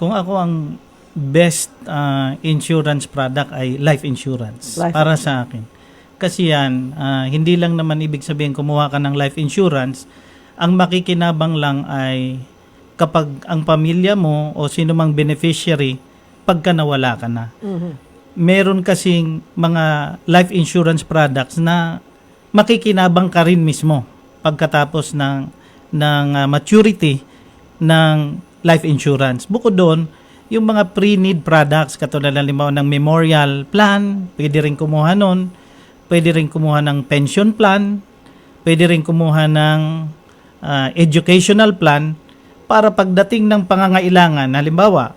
Kung ako ang best ah, insurance product ay life insurance Life para sa akin. Kasi yan, ah, hindi lang naman ibig sabihin kumuha ka ng life insurance, ang makikinabang lang ay kapag ang pamilya mo o sino mang beneficiary, pagka nawala ka na. Mhm. Meron kasing mga life insurance products na makikinabang ka rin mismo pagkatapos ng ng ah, maturity ng life insurance. Bukod doon, yung mga pre-need products katulad ng limbawa ng memorial plan, pwede rin kumuha nun, pwede rin kumuha ng pension plan, pwede rin kumuha ng ah, educational plan para pagdating ng pangangailangan, halimbawa,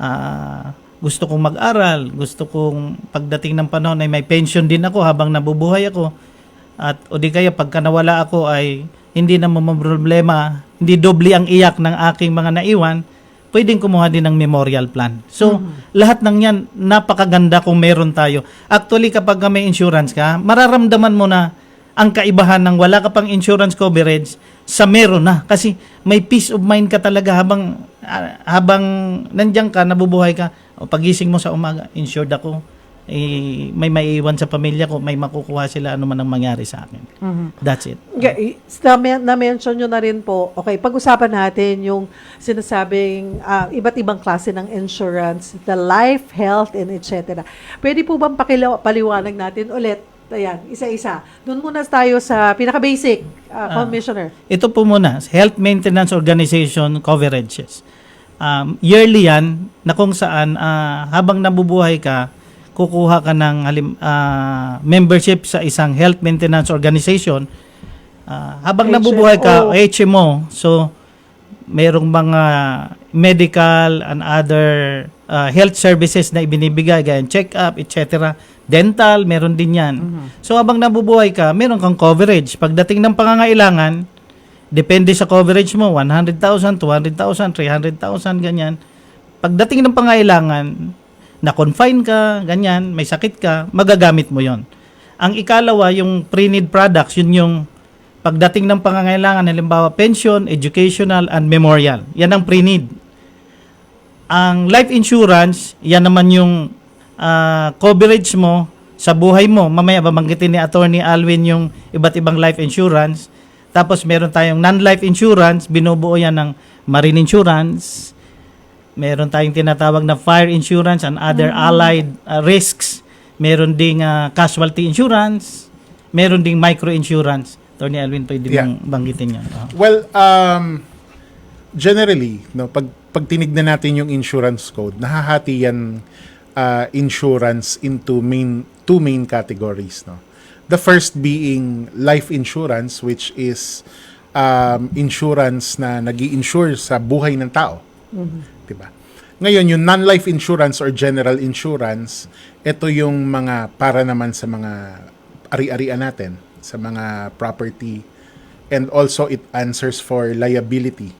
ah, gusto kong mag-aral, gusto kong pagdating ng panahon ay may pension din ako habang nabubuhay ako, at o di kaya pagka nawala ako ay hindi na problema, hindi doble ang iyak ng aking mga naiwan, pwedeng kumuha din ng memorial plan. So, lahat ng yan, napakaganda kung meron tayo. Actually, kapag may insurance ka, mararamdaman mo na ang kaibahan ng wala ka pang insurance coverage sa meron na. Kasi may peace of mind ka talaga habang, ah, habang nandiyan ka, nabubuhay ka, o pagising mo sa umaga, insured ako, eh, may maiiwan sa pamilya ko, may makukuha sila ano man ang mangyari sa akin. Mhm. That's it. Okay, na- na-mention nyo na rin po, okay, pag-usapan natin yung sinasabing ah, iba't ibang klase ng insurance, the life, health, and etc. Pwede po bang pakila- paliwanag natin ulit? Ayan, isa-isa. Doon muna tayo sa pinaka-basic, Ah. Commissioner. Ito po muna, Health Maintenance Organization coverages. Um, yearly yan na kung saan ah, habang nabubuhay ka, kukuha ka ng halim, ah, membership sa isang health maintenance organization. Ah, habang HMO. nabubuhay ka, HMO, so merong mga medical and other ah, health services na ibinibigay, gaya check-up, etc. Dental, meron din yan. So habang nabubuhay ka, meron kang coverage. Pagdating ng pangangailangan, depende sa coverage mo, 100,000, 200,000, 300,000, ganyan. Pagdating ng pangangailangan, na-confine ka, ganyan, may sakit ka, magagamit mo yon. Ang ikalawa, yung pre-need products, yun yung pagdating ng pangangailangan, halimbawa pension, educational, and memorial. Yan ang pre-need. Ang life insurance, yan naman yung ah, coverage mo sa buhay mo. Mamaya babanggitin ni Attorney Alwin yung iba't ibang life insurance. Tapos meron tayong non-life insurance, binubuo yan ng marine insurance. Meron tayong tinatawag na fire insurance and other allied ah, risks. Meron ding ah, casualty insurance. Meron ding micro insurance. Attorney Alwin, pwede Yeah. mong banggitin yan. Ah. Well, um, generally, no, pag, pag tinignan natin yung insurance code, nahahati yan uh, insurance into main two main categories. No? The first being life insurance, which is um, insurance na nag insure sa buhay ng tao. Diba? Ngayon, yung non-life insurance or general insurance, ito yung mga para naman sa mga ari-arian natin, sa mga property, and also it answers for liability